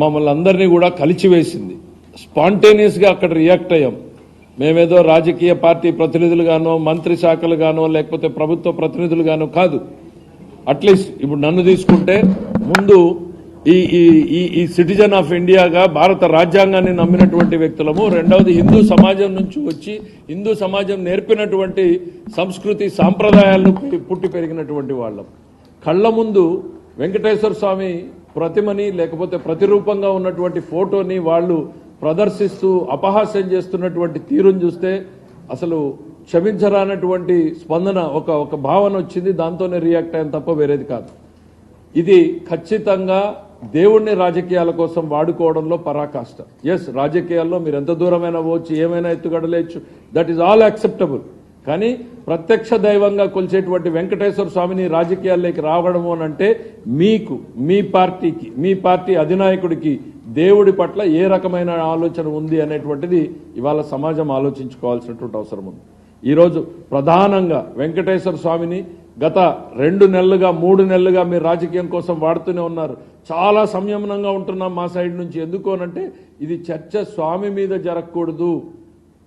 మమ్మల్ని అందరినీ కూడా కలిచివేసింది. స్పాంటేనియస్గా అక్కడ రియాక్ట్ అయ్యాం. మేమేదో రాజకీయ పార్టీ ప్రతినిధులుగానో మంత్రి శాఖలుగానో లేకపోతే ప్రభుత్వ ప్రతినిధులుగానో కాదు. అట్లీస్ట్ ఇప్పుడు నన్ను తీసుకుంటే ముందు ఈ ఈ ఈ ఈ సిటిజన్ ఆఫ్ ఇండియాగా భారత రాజ్యాంగాన్ని నమ్మినటువంటి వ్యక్తులము రెండవది హిందూ సమాజం నుంచి వచ్చి హిందూ సమాజం నేర్పినటువంటి సంస్కృతి సాంప్రదాయాలను పుట్టి పెరిగినటువంటి వాళ్ళం. కళ్ళ ముందు వెంకటేశ్వర స్వామి ప్రతిమని లేకపోతే ప్రతిరూపంగా ఉన్నటువంటి ఫోటోని వాళ్ళు ప్రదర్శిస్తూ అపహాస్యం చేస్తున్నటువంటి తీరును చూస్తే అసలు క్షమించరానటువంటి స్పందన ఒక ఒక భావన వచ్చింది దాంతోనే రియాక్ట్ అయ్యాను తప్ప వేరేది కాదు. ఇది ఖచ్చితంగా దేవుణ్ణి రాజకీయాల కోసం వాడుకోవడంలో పరాకాష్ట. ఎస్ రాజకీయాల్లో మీరు ఎంత దూరమైనా పోవచ్చు ఏమైనా ఎత్తుగడలేచ్చు దట్ ఈస్ ఆల్ యాక్సెప్టబుల్ కానీ ప్రత్యక్ష దైవంగా కొలిచేటువంటి వెంకటేశ్వర స్వామిని రాజకీయాల్లోకి రావడము అని అంటే మీకు మీ పార్టీకి మీ పార్టీ అధినాయకుడికి దేవుడి పట్ల ఏ రకమైన ఆలోచన ఉంది అనేటువంటిది ఇవాళ సమాజం ఆలోచించుకోవాల్సినటువంటి అవసరం ఉంది. ఈరోజు ప్రధానంగా వెంకటేశ్వర స్వామిని గత రెండు నెలలుగా మూడు నెలలుగా మీరు రాజకీయం కోసం వాడుతూనే ఉన్నారు. చాలా సంయమనంగా ఉంటున్నాం మా సైడ్ నుంచి. ఎందుకు అనంటే ఇది చర్చ స్వామి మీద జరగకూడదు.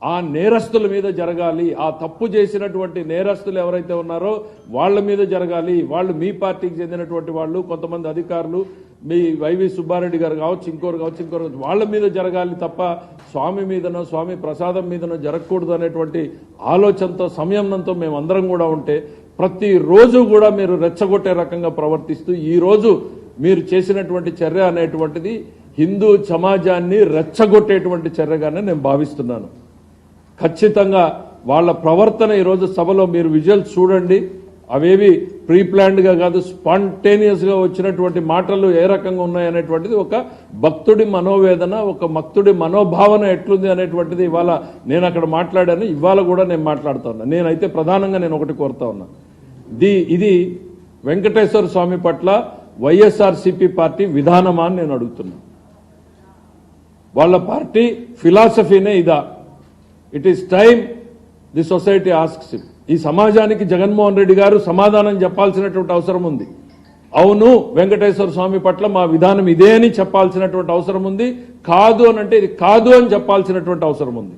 ఆ నేరస్తుల మీద జరగాలి ఆ తప్పు చేసినటువంటి నేరస్తులు ఎవరైతే ఉన్నారో వాళ్ళ మీద జరగాలి వాళ్ళు మీ పార్టీకి చెందినటువంటి వాళ్ళు కొంతమంది అధికారులు మీ వైవి సుబ్బారెడ్డి గారు కావచ్చు ఇంకోరు కావచ్చు ఇంకోరు కావచ్చు వాళ్ళ మీద జరగాలి తప్ప స్వామి మీదనో స్వామి ప్రసాదం మీదనో జరగకూడదు అనేటువంటి ఆలోచనతో సంయమనంతో మేము అందరం కూడా ఉంటే ప్రతిరోజు కూడా మీరు రెచ్చగొట్టే రకంగా ప్రవర్తిస్తూ ఈ రోజు మీరు చేసినటువంటి చర్య అనేటువంటిది హిందూ సమాజాన్ని రెచ్చగొట్టేటువంటి చర్యగానే నేను భావిస్తున్నాను. ఖచ్చితంగా వాళ్ళ ప్రవర్తన ఈరోజు సభలో మీరు విజువల్స్ చూడండి. అవేవి ప్రీ కాదు స్పాంటేనియస్గా వచ్చినటువంటి మాటలు ఏ రకంగా ఉన్నాయనేటువంటిది ఒక భక్తుడి మనోవేదన ఒక భక్తుడి మనోభావన ఎట్లుంది అనేటువంటిది ఇవాళ నేను అక్కడ మాట్లాడాను. ఇవాళ కూడా నేను మాట్లాడుతా ఉన్నా. నేనైతే ప్రధానంగా నేను ఒకటి కోరుతా ఉన్నా. ది ఇది వెంకటేశ్వర స్వామి పట్ల వైఎస్ఆర్సీపీ పార్టీ విధానమా అని నేను అడుగుతున్నా. వాళ్ళ పార్టీ ఫిలాసఫీనే ఇదా. It is time the society asks ఈ సమాజానికి జగన్మోహన్ రెడ్డి గారు సమాధానం చెప్పాల్సినటువంటి అవసరం ఉంది. అవును వెంకటేశ్వర స్వామి పట్ల మా విధానం ఇదే అని చెప్పాల్సినటువంటి అవసరం ఉంది. కాదు అని అంటే ఇది కాదు అని చెప్పాల్సినటువంటి అవసరం ఉంది.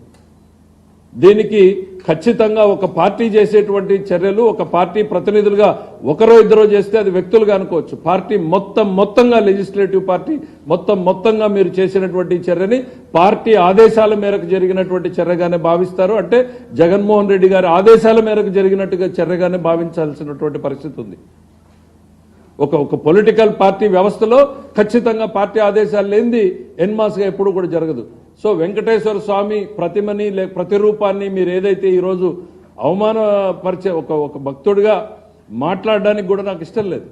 దీనికి ఖచ్చితంగా ఒక పార్టీ చేసేటువంటి చర్యలు ఒక పార్టీ ప్రతినిధులుగా ఒకరో ఇద్దరో చేస్తే అది వ్యక్తులుగా అనుకోవచ్చు. పార్టీ మొత్తం మొత్తంగా లెజిస్లేటివ్ పార్టీ మొత్తం మొత్తంగా మీరు చేసినటువంటి చర్యని పార్టీ ఆదేశాల మేరకు జరిగినటువంటి చర్యగానే భావిస్తారు. అంటే జగన్మోహన్ రెడ్డి గారి ఆదేశాల మేరకు జరిగినట్టుగా చర్యగానే భావించాల్సినటువంటి పరిస్థితి ఉంది. ఒక ఒక పొలిటికల్ పార్టీ వ్యవస్థలో ఖచ్చితంగా పార్టీ ఆదేశాలు లేనిది ఎన్మాస్గా ఎప్పుడు కూడా జరగదు. సో వెంకటేశ్వర స్వామి ప్రతిమని లే ప్రతిరూపాన్ని మీరు ఏదైతే ఈరోజు అవమానపరిచే ఒక ఒక భక్తుడిగా మాట్లాడడానికి కూడా నాకు ఇష్టం లేదు.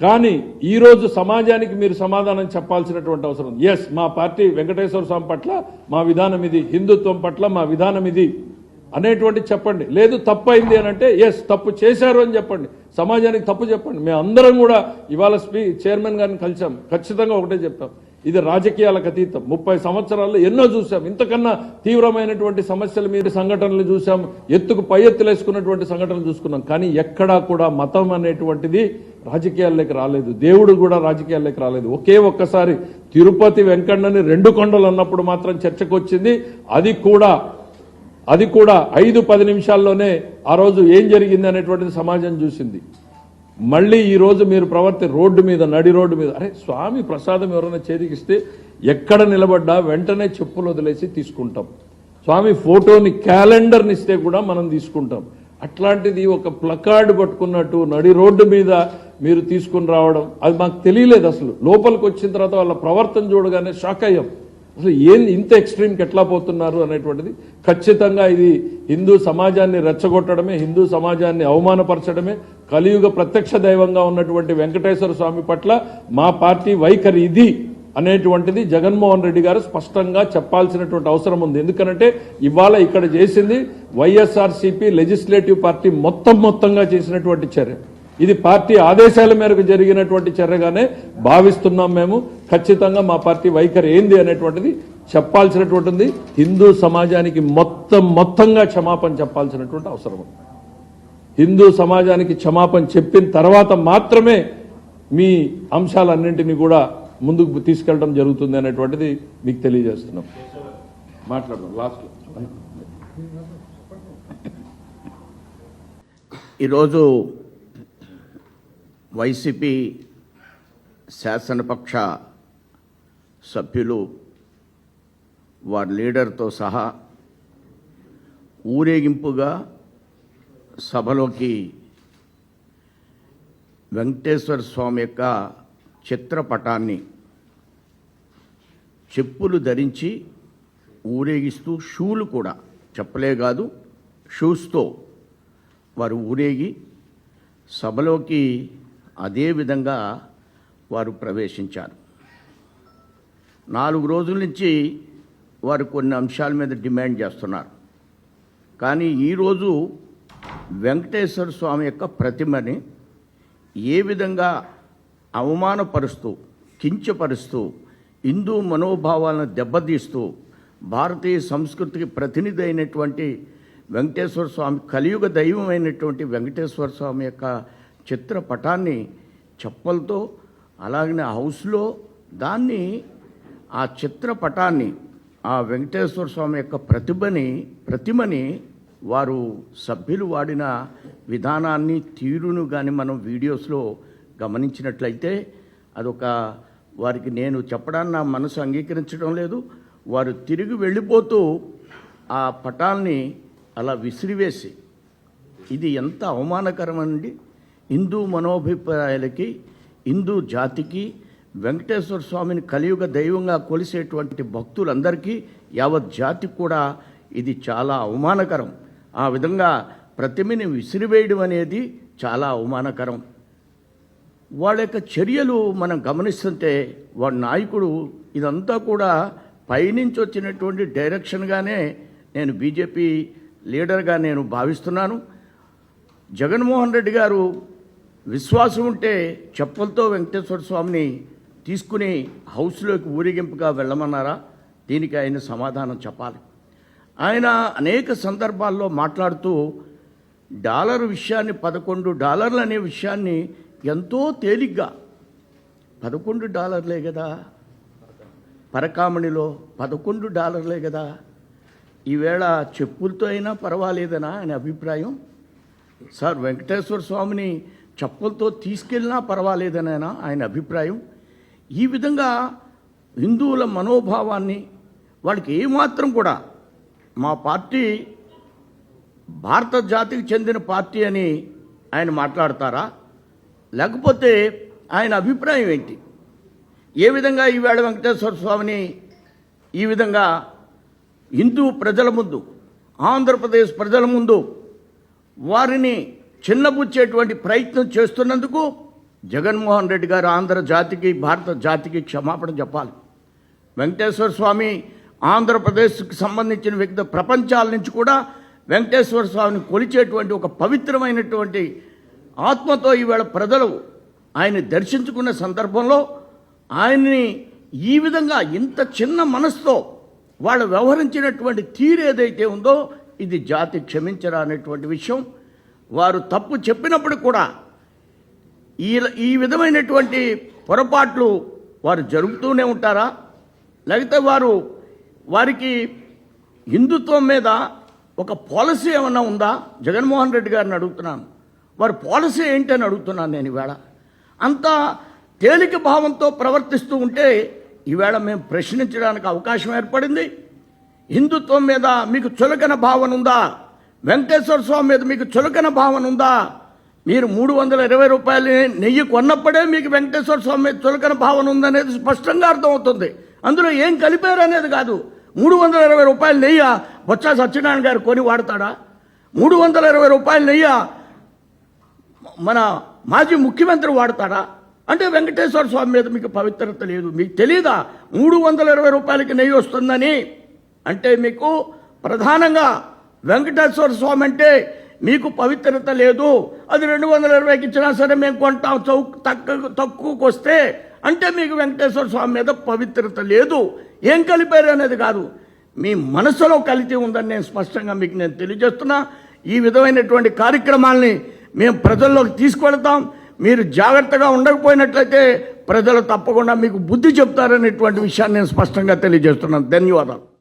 కానీ ఈరోజు సమాజానికి మీరు సమాధానం చెప్పాల్సినటువంటి అవసరం ఎస్ మా పార్టీ వెంకటేశ్వర స్వామి పట్ల మా విధానం ఇది హిందుత్వం పట్ల మా విధానం ఇది అనేటువంటి చెప్పండి. లేదు తప్పైంది అయింది అని అంటే ఎస్ తప్పు చేశారు అని చెప్పండి. సమాజానికి తప్పు చెప్పండి. మేము అందరం కూడా ఇవాళ స్పీ చైర్మన్ గారిని కలిసాం. ఖచ్చితంగా ఒకటే చెప్తాం ఇది రాజకీయాలకు అతీతం. ముప్పై సంవత్సరాల్లో ఎన్నో చూసాం ఇంతకన్నా తీవ్రమైనటువంటి సమస్యల మీద సంఘటనలు చూసాం ఎత్తుకు పై ఎత్తులేసుకున్నటువంటి సంఘటనలు చూసుకున్నాం. కానీ ఎక్కడా కూడా మతం అనేటువంటిది రాజకీయాల్లోకి రాలేదు. దేవుడు కూడా రాజకీయాల్లోకి రాలేదు. ఒకే ఒక్కసారి తిరుపతి వెంకన్నని రెండు కొండలు అన్నప్పుడు మాత్రం చర్చకు వచ్చింది అది కూడా అది కూడా ఐదు పది నిమిషాల్లోనే ఆ రోజు ఏం జరిగింది అనేటువంటిది సమాజం చూసింది. మళ్ళీ ఈరోజు మీరు ప్రవర్తి రోడ్డు మీద నడి రోడ్డు మీద. అరే స్వామి ప్రసాదం ఎవరైనా చేతికిస్తే ఎక్కడ నిలబడ్డా వెంటనే చెప్పులు వదిలేసి తీసుకుంటాం. స్వామి ఫోటోని క్యాలెండర్ని ఇస్తే కూడా మనం తీసుకుంటాం. అట్లాంటిది ఒక ప్లకార్డు పట్టుకున్నట్టు నడి రోడ్డు మీద మీరు తీసుకుని రావడం అది మాకు తెలియలేదు అసలు. లోపలికి వచ్చిన తర్వాత వాళ్ళ ప్రవర్తన చూడగానే షాక్ అయ్యాం. అసలు ఏం ఇంత ఎక్స్ట్రీమ్కి ఎట్లా పోతున్నారు అనేటువంటిది. ఖచ్చితంగా ఇది హిందూ సమాజాన్ని రెచ్చగొట్టడమే హిందూ సమాజాన్ని అవమానపరచడమే కలియుగ ప్రత్యక్ష దైవంగా ఉన్నటువంటి వెంకటేశ్వర స్వామి పట్ల మా పార్టీ వైఖరి ఇది అనేటువంటిది జగన్మోహన్ రెడ్డి గారు స్పష్టంగా చెప్పాల్సినటువంటి అవసరం ఉంది. ఎందుకంటే ఇవాళ ఇక్కడ చేసింది వైఎస్ఆర్సీపీ లెజిస్లేటివ్ పార్టీ మొత్తం మొత్తంగా చేసినటువంటి చర్య. ఇది పార్టీ ఆదేశాల మేరకు జరిగినటువంటి చర్యగానే భావిస్తున్నాం మేము. ఖచ్చితంగా మా పార్టీ వైఖరి ఏంది అనేటువంటిది చెప్పాల్సినటువంటిది హిందూ సమాజానికి మొత్తం మొత్తంగా క్షమాపణ చెప్పాల్సినటువంటి అవసరం ఉంది. హిందూ సమాజానికి క్షమాపణ చెప్పిన తర్వాత మాత్రమే మీ అంశాలన్నింటినీ కూడా ముందుకు తీసుకెళ్ళడం జరుగుతుంది అనేటువంటిది మీకు తెలియజేస్తున్నాం. మాట్లాడదాం లాస్ట్ ఈరోజు వైసీపీ శాసనపక్ష సభ్యులు వారి లీడర్తో సహా ఊరేగింపుగా సభలోకి వెంకటేశ్వర స్వామి యొక్క చిత్రపటాన్ని చెప్పులు ధరించి ఊరేగిస్తూ షూలు కూడా చెప్పలే కాదు షూస్తో వారు ఊరేగి సభలోకి అదే విధంగా వారు ప్రవేశించారు. నాలుగు రోజుల నుంచి వారు కొన్ని అంశాల మీద డిమాండ్ చేస్తున్నారు. కానీ ఈరోజు వెంకటేశ్వర స్వామి యొక్క ప్రతిమని ఏ విధంగా అవమానపరుస్తూ కించపరుస్తూ హిందూ మనోభావాలను దెబ్బతీస్తూ భారతీయ సంస్కృతికి ప్రతినిధి అయినటువంటి వెంకటేశ్వర స్వామి కలియుగ దైవమైనటువంటి వెంకటేశ్వర స్వామి యొక్క చిత్రపటాన్ని చెప్పలతో అలాగనే హౌస్లో దాన్ని ఆ చిత్రపటాన్ని ఆ వెంకటేశ్వర స్వామి యొక్క ప్రతిభని ప్రతిమని వారు సభ్యులు వాడిన విధానాన్ని తీరును కానీ మనం వీడియోస్లో గమనించినట్లయితే అదొక వారికి నేను చెప్పడాన్ని నా మనసు అంగీకరించడం లేదు. వారు తిరిగి వెళ్ళిపోతూ ఆ పటాల్ని అలా విసిరివేసి ఇది ఎంత అవమానకరమండి. హిందూ మనోభిప్రాయాలకి హిందూ జాతికి వెంకటేశ్వర స్వామిని కలియుగ దైవంగా కొలిసేటువంటి భక్తులందరికీ యావత్ జాతికి కూడా ఇది చాలా అవమానకరం. ఆ విధంగా ప్రతిమని విసిరివేయడం అనేది చాలా అవమానకరం. వాళ్ళ యొక్క చర్యలు మనం గమనిస్తుంటే వాడి నాయకుడు ఇదంతా కూడా పైనుంచి వచ్చినటువంటి డైరెక్షన్గానే నేను బీజేపీ లీడర్గా నేను భావిస్తున్నాను. జగన్మోహన్ రెడ్డి గారు విశ్వాసం ఉంటే చెప్పలతో వెంకటేశ్వర స్వామిని తీసుకుని హౌస్లోకి ఊరేగింపుగా వెళ్ళమన్నారా? దీనికి ఆయన సమాధానం చెప్పాలి. ఆయన అనేక సందర్భాల్లో మాట్లాడుతూ డాలర్ విషయాన్ని పదకొండు డాలర్లు అనే విషయాన్ని ఎంతో తేలిగ్గా పదకొండు డాలర్లే కదా పరకామణిలో పదకొండు డాలర్లే కదా ఈవేళ చెప్పులతో అయినా పర్వాలేదనా ఆయన అభిప్రాయం? సార్ వెంకటేశ్వర స్వామిని చెప్పులతో తీసుకెళ్ళినా పర్వాలేదనేనా ఆయన అభిప్రాయం? ఈ విధంగా హిందువుల మనోభావాన్ని వాళ్ళకి ఏమాత్రం కూడా మా పార్టీ భారత జాతికి చెందిన పార్టీ అని ఆయన మాట్లాడతారా? లేకపోతే ఆయన అభిప్రాయం ఏంటి? ఏ విధంగా ఈవేళ వెంకటేశ్వర స్వామిని ఈ విధంగా హిందూ ప్రజల ముందు ఆంధ్రప్రదేశ్ ప్రజల ముందు వారిని చిన్నబుచ్చేటువంటి ప్రయత్నం చేస్తున్నందుకు జగన్మోహన్ రెడ్డి గారు ఆంధ్ర జాతికి భారత జాతికి క్షమాపణ చెప్పాలి. వెంకటేశ్వర స్వామి ఆంధ్రప్రదేశ్కి సంబంధించిన వ్యక్తి ప్రపంచాల నుంచి కూడా వెంకటేశ్వర స్వామిని కొలిచేటువంటి ఒక పవిత్రమైనటువంటి ఆత్మతో ఈవేళ ప్రజలు ఆయన్ని దర్శించుకున్న సందర్భంలో ఆయన్ని ఈ విధంగా ఇంత చిన్న మనసుతో వాళ్ళు వ్యవహరించినటువంటి తీరు ఏదైతే ఉందో ఇది జాతి క్షమించరా అనేటువంటి విషయం. వారు తప్పు చెప్పినప్పుడు కూడా ఈ ఈ విధమైనటువంటి పొరపాట్లు వారు జరుపుతూనే ఉంటారా? లేకపోతే వారు వారికి హిందుత్వం మీద ఒక పాలసీ ఏమన్నా ఉందా? జగన్మోహన్ రెడ్డి గారిని అడుగుతున్నాను. వారి పాలసీ ఏంటి అని అడుగుతున్నాను నేను ఈవేళ. అంత తేలిక భావంతో ప్రవర్తిస్తూ ఉంటే ఈవేళ మేము ప్రశ్నించడానికి అవకాశం ఏర్పడింది. హిందుత్వం మీద మీకు చులకన భావన ఉందా? వెంకటేశ్వర స్వామి మీద మీకు చులకన భావన ఉందా? మీరు మూడు వందల ఇరవై రూపాయలు నెయ్యి కొన్నప్పుడే మీకు వెంకటేశ్వర స్వామి మీద చులకన భావన ఉందనేది స్పష్టంగా అర్థమవుతుంది. అందులో ఏం కలిపారు అనేది కాదు. మూడు వందల ఇరవై రూపాయలు నెయ్య బొత్స సత్యనారాయణ గారు కొని వాడతాడా? మూడు వందల ఇరవై రూపాయలు నెయ్య మన మాజీ ముఖ్యమంత్రి వాడతాడా? అంటే వెంకటేశ్వర స్వామి మీద మీకు పవిత్రత లేదు. మీకు తెలియదా మూడు వందల ఇరవై రూపాయలకి నెయ్యి వస్తుందని. అంటే మీకు ప్రధానంగా వెంకటేశ్వర స్వామి అంటే మీకు పవిత్రత లేదు. అది రెండు వందల ఇరవైకి ఇచ్చినా సరే మేము కొంటాం. చౌక్ తక్కువ తక్కువకి వస్తే అంటే మీకు వెంకటేశ్వర స్వామి మీద పవిత్రత లేదు. ఏం కలిపారు అనేది కాదు. మీ మనసులో కలిసి ఉందని నేను స్పష్టంగా మీకు నేను తెలియజేస్తున్నా. ఈ విధమైనటువంటి కార్యక్రమాల్ని మేము ప్రజల్లోకి తీసుకెళ్తాం మీరు జాగ్రత్తగా ఉండకపోయినట్లయితే ప్రజలు తప్పకుండా మీకు బుద్ధి చెప్తారనేటువంటి విషయాన్ని నేను స్పష్టంగా తెలియజేస్తున్నాను. ధన్యవాదాలు.